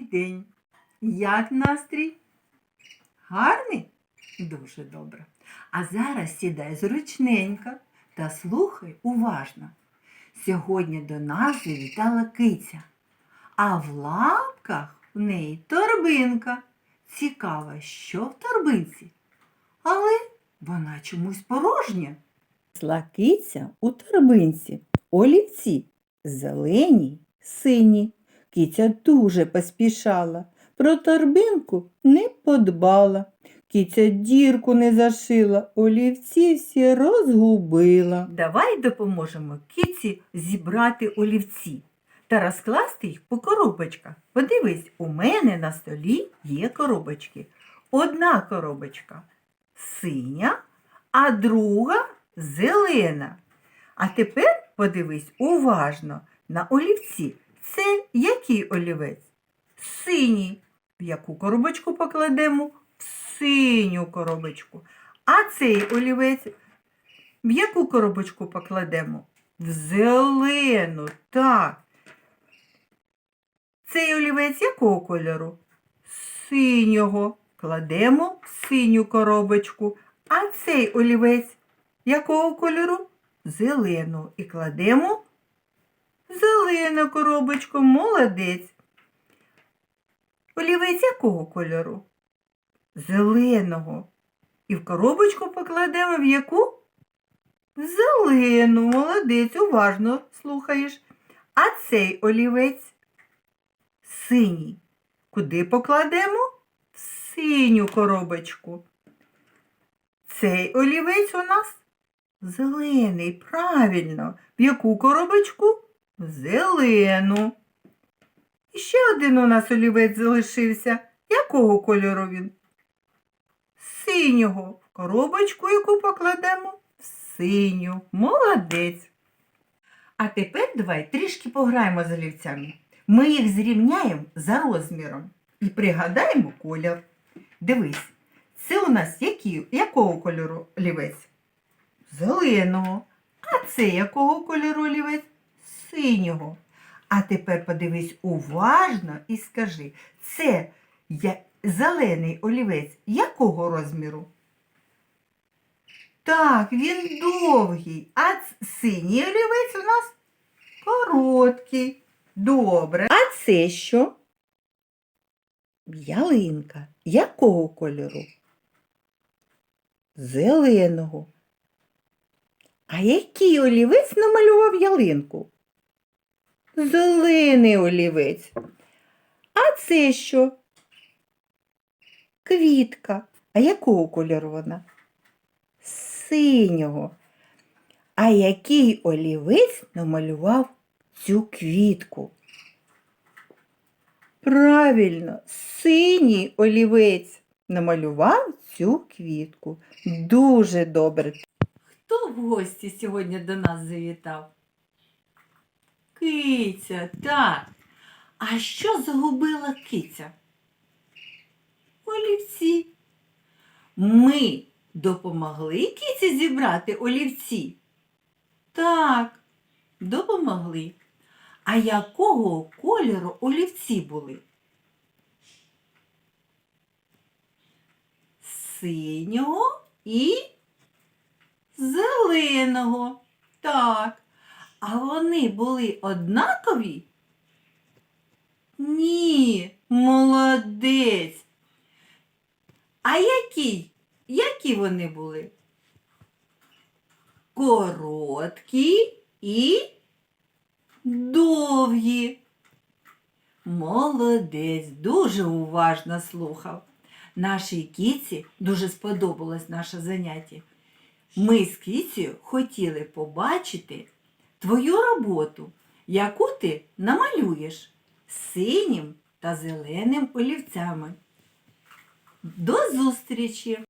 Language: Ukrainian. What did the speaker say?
Добрий день. Як настрій? Гарний? Дуже добре. А зараз сідай зручненько та слухай уважно. Сьогодні до нас завітала киця, а в лапках в неї торбинка. Цікаво, що в торбинці, але вона чомусь порожня. Несла киця у торбинці, олівці, зелені, сині. Киця дуже поспішала, про торбинку не подбала. Киця дірку не зашила, олівці всі розгубила. Давай допоможемо киці зібрати олівці та розкласти їх по коробочках. Подивись, у мене на столі є коробочки. Одна коробочка синя, а друга зелена. А тепер подивись уважно на олівці. Це який олівець? Синій. В яку коробочку покладемо? В синю коробочку. А цей олівець в яку коробочку покладемо? В зелену, так. Цей олівець якого кольору? Синього. Кладемо в синю коробочку. А цей олівець якого кольору? Зелену. І кладемо зелену коробочку. Молодець. Олівець якого кольору? Зеленого. І в коробочку покладемо в яку? В Зелену, молодець, уважно слухаєш. А цей олівець синій. Куди покладемо? В синю коробочку. Цей олівець у нас зелений, правильно. В яку коробочку? Зелену. І ще один у нас олівець залишився. Якого кольору він? Синього. В коробочку, яку покладемо? В синю. Молодець. А тепер давай трішки пограємо з олівцями. Ми їх зрівняємо за розміром і пригадаємо колір. Дивись, це у нас які, якого кольору олівець? Зеленого. А це якого кольору олівець? Синього. А тепер подивись уважно і скажи, це зелений олівець якого розміру? Так, він довгий, а синій олівець у нас короткий. Добре. А це що? Ялинка. Якого кольору? Зеленого. А який олівець намалював ялинку? Зелений олівець. А це що? Квітка. А якого кольору вона? Синього. А який олівець намалював цю квітку? Правильно, синій олівець намалював цю квітку. Дуже добре. Хто в гості сьогодні до нас завітав? Киця, так. А що загубила киця? Олівці. Ми допомогли киці зібрати олівці? Так, допомогли. А якого кольору олівці були? Синього і зеленого. Так. А вони були однакові? Ні, молодець. А які? Які вони були? Короткі і довгі. Молодець, дуже уважно слухав. Нашій кіці дуже сподобалось наше заняття. Ми з кіцею хотіли побачити твою роботу, яку ти намалюєш синім та зеленим олівцями. До зустрічі!